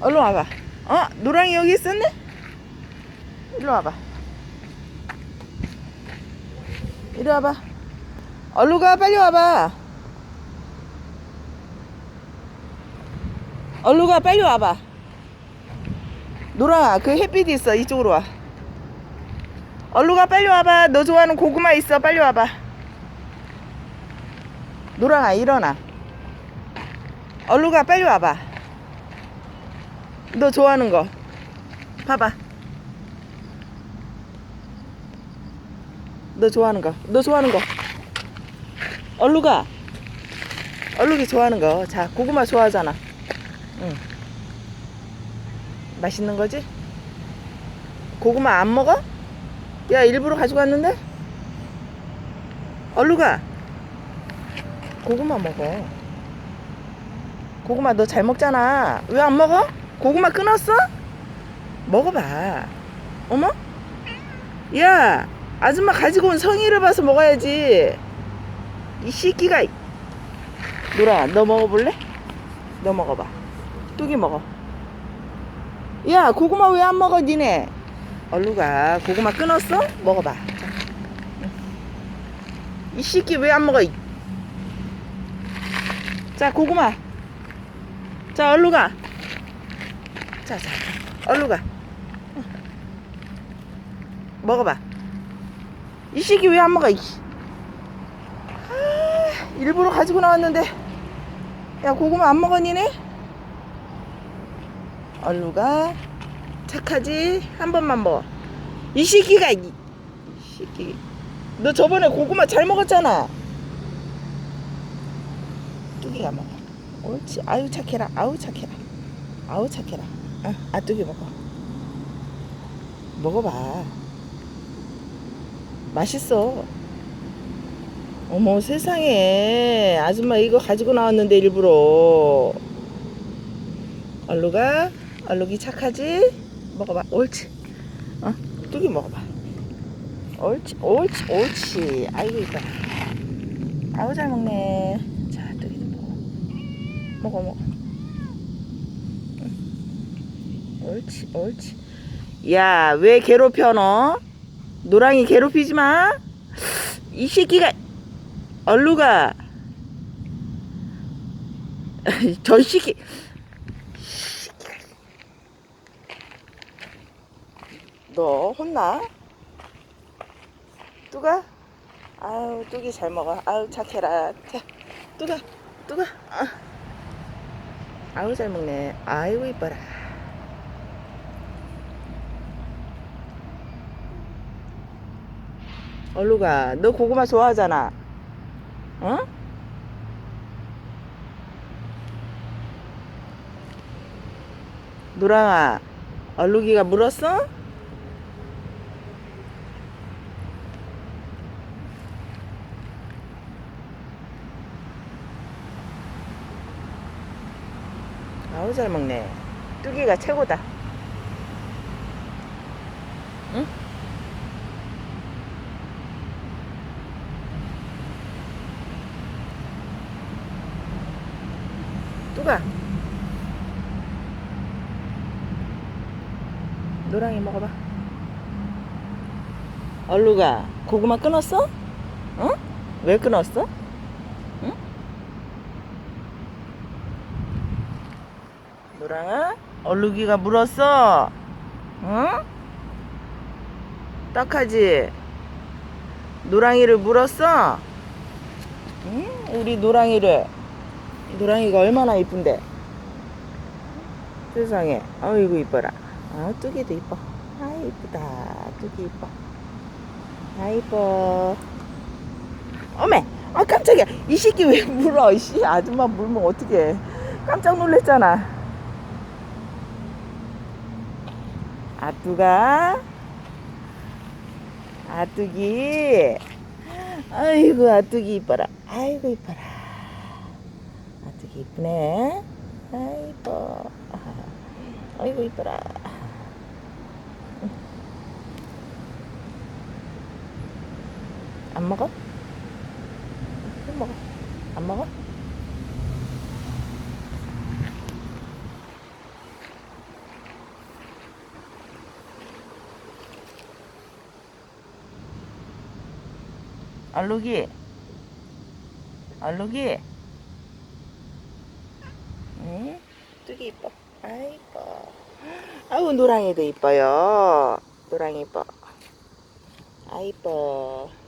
얼른 와봐. 어? 노랑이 여기 있었네? 일로 와봐. 이리 와봐. 얼른 가, 빨리 와봐. 얼른 가, 빨리 와봐. 노랑아, 그 햇빛 있어. 이쪽으로 와. 얼른 가, 빨리 와봐. 너 좋아하는 고구마 있어. 빨리 와봐. 노랑아, 일어나. 얼른 가, 빨리 와봐. 너 좋아하는 거. 봐봐. 너 좋아하는 거. 너 좋아하는 거. 가. 얼룩이 좋아하는 거. 자, 고구마 좋아하잖아. 응. 맛있는 거지? 고구마 안 먹어? 야, 일부러 가지고 왔는데? 얼른 가. 고구마 먹어. 고구마 너 잘 먹잖아. 왜 안 먹어? 고구마 끊었어? 먹어봐. 어머? 야, 아줌마 가지고 온 성의를 봐서 먹어야지. 이 새끼가. 노라, 너 먹어볼래? 너 먹어봐. 뚝이 먹어. 야, 고구마 왜 안 먹어, 니네? 얼루가 고구마 끊었어? 먹어봐. 자. 응. 이 새끼 왜 안 먹어? 이- 자, 고구마. 자, 얼루 가. 자, 자, 얼루 가. 응. 먹어봐. 이 새끼 왜안 먹어? 이. 아, 일부러 가지고 나왔는데. 야, 고구마 안 먹어, 니네? 얼루 가. 착하지? 한 번만 먹어. 이 새끼가, 이, 이 새끼. 너 저번에 고구마 잘 먹었잖아. 뚜기가 먹어. 옳지. 아유, 착해라. 아우, 착해라. 아우, 착해라. 아, 아, 뚜기 먹어. 먹어봐. 맛있어. 어머, 세상에. 아줌마 이거 가지고 나왔는데, 일부러. 얼루가, 얼룩이 착하지? 먹어봐. 옳지. 어, 뚜기 먹어봐. 옳지, 옳지, 옳지. 아이고, 이뻐라. 아우, 잘 먹네. 자, 뚜기도 먹어. 먹어, 먹어. 응. 옳지, 옳지. 야, 왜 괴롭혀, 너? 노랑이 괴롭히지 마. 이 새끼가, 얼루 가. 저 새끼. 너 혼나? 뚜가? 아유 뚜기 잘 먹어 아유 착해라 자 뚜가 뚜가 아. 아유 잘 먹네 아이고 이뻐라 얼루 가 너 고구마 좋아하잖아 어? 노랑아 얼룩이가 물었어? 아우 잘 먹네. 뚜기가 최고다. 응? 뚜가. 노랑이 먹어봐. 얼루가 고구마 끊었어? 응? 왜 끊었어? 응? 노랑아? 얼룩이가 물었어? 응? 딱하지? 노랑이를 물었어? 응? 우리 노랑이를 노랑이가 얼마나 이쁜데 세상에 아이고 이뻐라 아 뚜기도 이뻐. 아 이쁘다. 뚜기 이뻐. 아 이뻐. 어메! 아 깜짝이야. 이 새끼 왜 물어? 씨 아줌마 물면 어떡해. 깜짝 놀랐잖아. 아뚜가. 아뚜기. 아이고 아뚜기 이뻐라. 아이고 이뻐라. 아뚜기 이쁘네. 아이고. 아이고 이뻐라 안 먹어? 안 먹어? 안 먹어? 알록이 알록이 응? 뚜기 이뻐 아이뻐 아우 노랑이도 이뻐요 노랑이 이뻐 아이뻐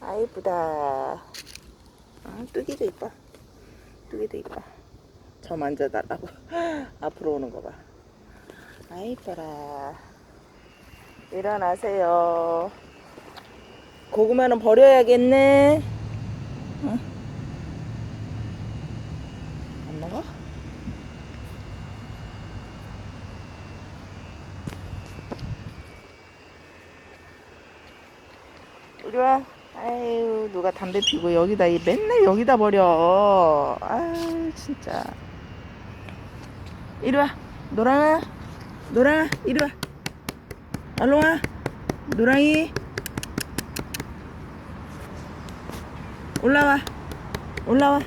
아 이쁘다. 아 뚜기도 이뻐. 뚜기도 이뻐. 저 만져달라고. 앞으로 오는 거봐. 아 이뻐라. 일어나세요. 고구마는 버려야겠네. 응? 안 먹어? 이리 와. 아유, 누가 담배 피고 여기다, 이 맨날 여기다 버려. 아유, 진짜. 이리 와. 노랑아. 노랑아, 이리 와. 얼른 와. 노랑이. 올라와. 올라와.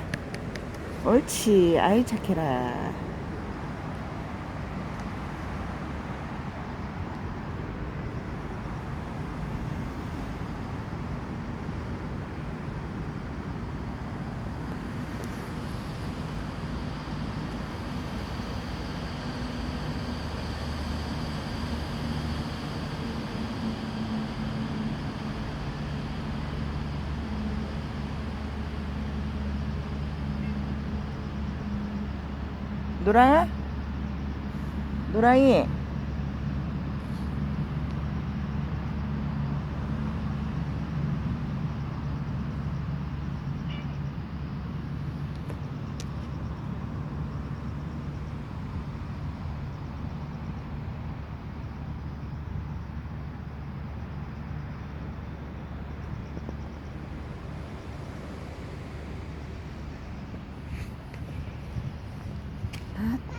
옳지. 아이, 착해라. 노랑아? 노랑이?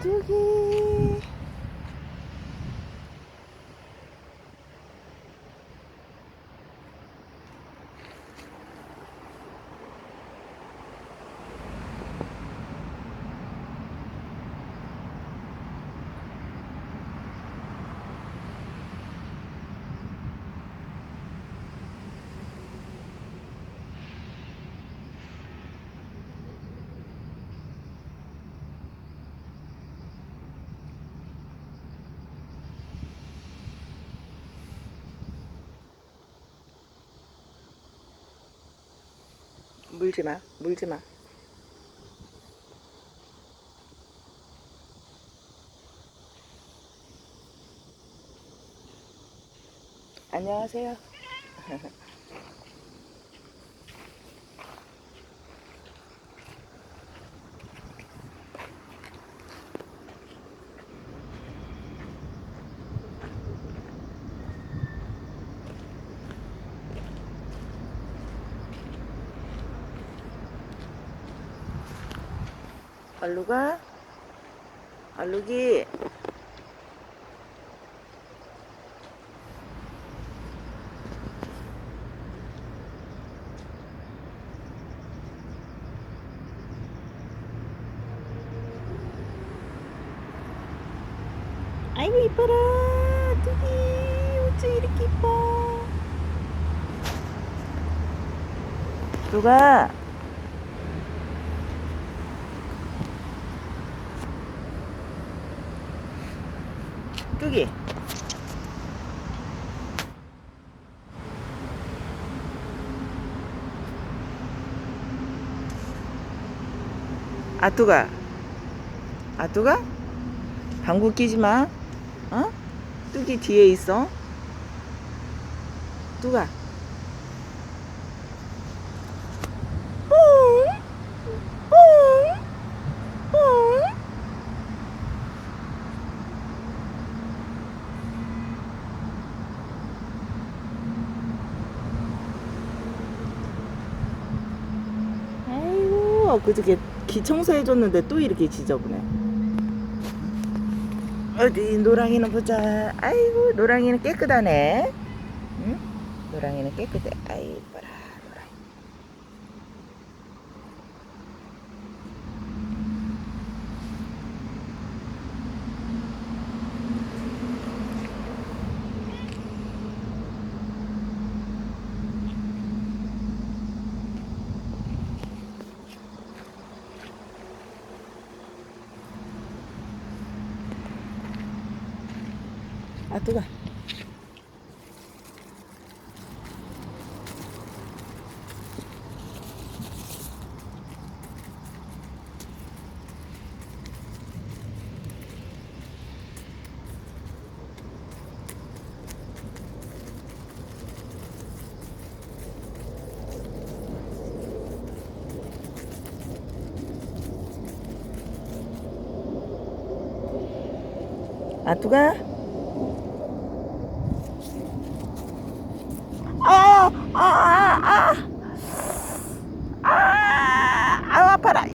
Doogie. 물지 마, 물지 마. 안녕하세요. 알루가? 알루기? 아이고 이뻐라 뚜기 어째 이렇게 이뻐 누가 뚜기. 아뚜가. 아뚜가? 방구 끼지 마. 어? 뚜기 뒤에 있어. 뚜가 뿡, 뿡, 뿡. 아이고 그저께 기 청소해줬는데 또 이렇게 지저분해. 어디 노랑이는 보자. 아이고 노랑이는 깨끗하네. 응? 노랑이는 깨끗해. 아이 이 아 뜨거. 아 뜨거.